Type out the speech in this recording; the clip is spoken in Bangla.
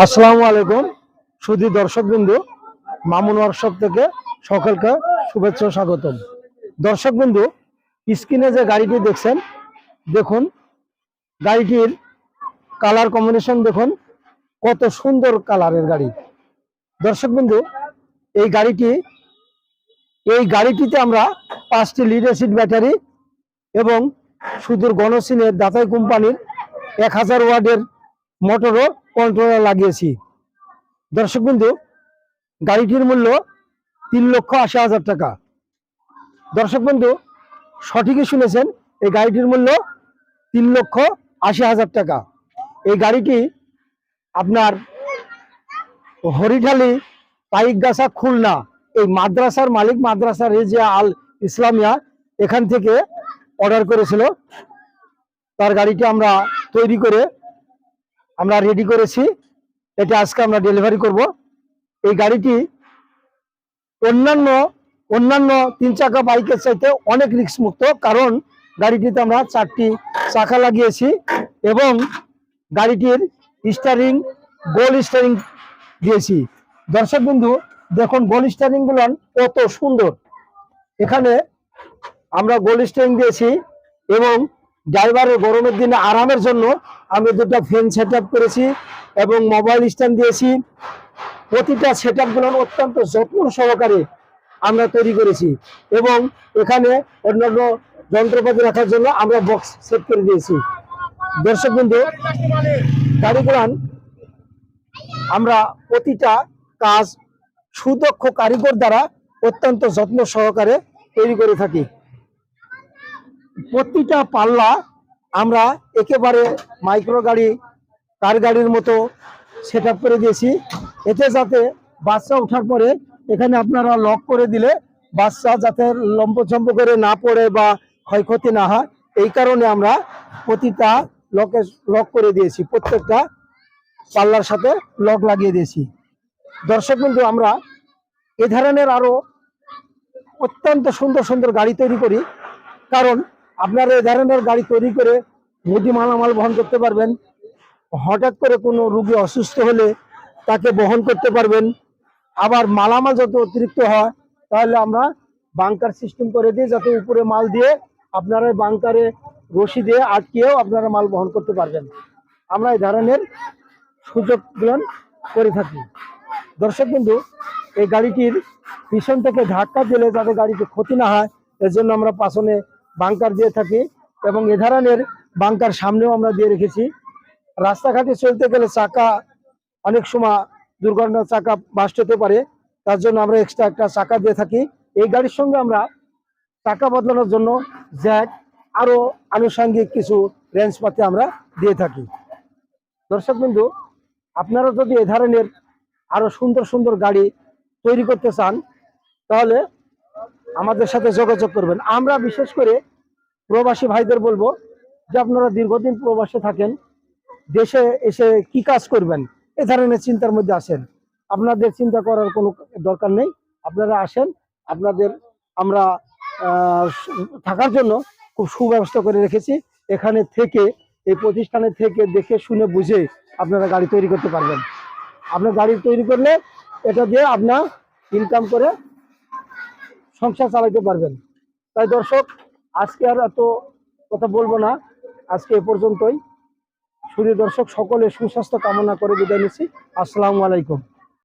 আসসালামু আলাইকুম, সুধী দর্শক বিন্দু মামুন ওয়ার্কশপ থেকে সকলকে শুভেচ্ছা স্বাগতম। দর্শক বিন্দু স্ক্রিনে যে গাড়িটি দেখছেন, দেখুন, গাড়িটির কালার কম্বিনেশন দেখুন, কত সুন্দর কালারের গাড়ি। দর্শক বিন্দু এই গাড়িটি, এই গাড়িটিতে আমরা পাঁচটি লিড অ্যাসিড ব্যাটারি এবং সুদূর গণসিনের দাতাই কোম্পানির এক হাজার ওয়ার্ডের মোটরও কন্ট্রোলার লাগিয়েছি। দর্শক বিন্দু গাড়িটির মূল্য তিন লক্ষ আশি হাজার টাকা। দর্শক বন্ধু, সঠিকই শুনেছেন, এই গাড়িটির মূল্য তিন লক্ষ আশি হাজার টাকা। এই গাড়িটি আপনার হরিঢালি পাইকগাছা, খুলনা, এই মাদ্রাসার মালিক মাদ্রাসা রেজিয়া আল ইসলামিয়া এখান থেকে অর্ডার করেছিল। তার গাড়িটি আমরা তৈরি করে আমরা রেডি করেছি। এটা আজকে আমরা ডেলিভারি করব। এই গাড়িটি অন্যান্য অন্যান্য তিন চাকা বাইকের চাইতে অনেক রিস্ক মুক্ত কারণ গাড়িটিতে আমরা চারটি চাকা লাগিয়েছি এবং গাড়িটির স্টারিং গোল স্টারিং দিয়েছি। দর্শক বিন্দু দেখুন গোল স্টারিংগুলো কত সুন্দর। এখানে আমরা গোল স্টারিং দিয়েছি এবং ড্রাইভারের গরমের দিনে আরামের জন্য আমি দুটো ফ্যান সেট করেছি এবং মোবাইল স্ট্যান্ড দিয়েছি। প্রতিটা সেটগুলো অত্যন্ত যত্ন সহকারে আমরা তৈরি করেছি এবং এখানে অন্যান্য যন্ত্রপাতি রাখার জন্য আমরা বক্স সেট করে দিয়েছি। দর্শক বিন্দু কারিগরান, আমরা প্রতিটা কাজ সুদক্ষ কারিগর দ্বারা অত্যন্ত যত্ন সহকারে তৈরি করে থাকি। প্রতিটা পাল্লা আমরা একেবারে মাইক্রো গাড়ি কার গাড়ির মতো সেট করে দিয়েছি। এতে যাতে বাচ্চা ওঠার পরে এখানে আপনারা লক করে দিলে বাচ্চা যাতে লম্পচম্প করে না পড়ে বা ক্ষয়ক্ষতি না হয়, এই কারণে আমরা প্রতিটা লকে লক করে দিয়েছি। প্রত্যেকটা পাল্লার সাথে লক লাগিয়ে দিয়েছি। দর্শক কিন্তু আমরা এ ধরনের আরও অত্যন্ত সুন্দর সুন্দর গাড়ি তৈরি করি। কারণ আপনারা এই ধরনের গাড়ি তৈরি করে মুদি মালামাল বহন করতে পারবেন। হঠাৎ করে কোনো রুগী অসুস্থ হলে তাকে বহন করতে পারবেন। আবার মালামাল যত অতিরিক্ত হয়, তাহলে আমরা বাংকার সিস্টেম করে দিই যাতে উপরে মাল দিয়ে আপনারা বাংকারে রশি দিয়ে আটকিয়েও আপনারা মাল বহন করতে পারবেন। আমরা এই ধরনের সুযোগ গ্রহণ করে থাকি। দর্শক বিন্দু এই গাড়িটির পিছন থেকে ধাক্কা দিলে যাতে গাড়িতে ক্ষতি না হয়, এর জন্য আমরা পাছনে বাংকার দিয়ে থাকি এবং এ ধরনের বাংকার সামনেও আমরা দিয়ে রেখেছি। রাস্তাঘাটে চলতে গেলে চাকা, অনেক সময় দুর্ঘটনার চাকা বাস্ট হতে পারে, তার জন্য আমরা এক্সট্রা একটা চাকা দিয়ে থাকি। এই গাড়ির সঙ্গে আমরা চাকা বদলানোর জন্য জ্যাক আরও আনুষঙ্গিক কিছু রেঞ্জ পাতে আমরা দিয়ে থাকি। দর্শক বিন্দু আপনারা যদি এ ধরনের আরও সুন্দর সুন্দর গাড়ি তৈরি করতে চান, তাহলে আমাদের সাথে যোগাযোগ করবেন। আমরা বিশেষ করে প্রবাসী ভাইদের বলব যে আপনারা দীর্ঘদিন প্রবাসে থাকেন, দেশে এসে কি কাজ করবেন, এ ধরনের চিন্তার মধ্যে আসেন আপনাদের চিন্তা করার কোনো দরকার নেই। আপনারা আসেন, আপনাদের আমরা থাকার জন্য খুব সুব্যবস্থা করে রেখেছি। এখানে থেকে, এই প্রতিষ্ঠানে থেকে দেখে শুনে বুঝে আপনারা গাড়ি তৈরি করতে পারবেন। আপনার গাড়ি তৈরি করলে এটা দিয়ে আপনার ইনকাম করে সংসার চালাইতে পারবেন। তাই দর্শক, আজকে আর এত কথা বলব না। আজকে এ পর্যন্তই। শুধু দর্শক, সকলে সুস্বাস্থ্য কামনা করে বিদায় নিচ্ছি। আসসালামু আলাইকুম।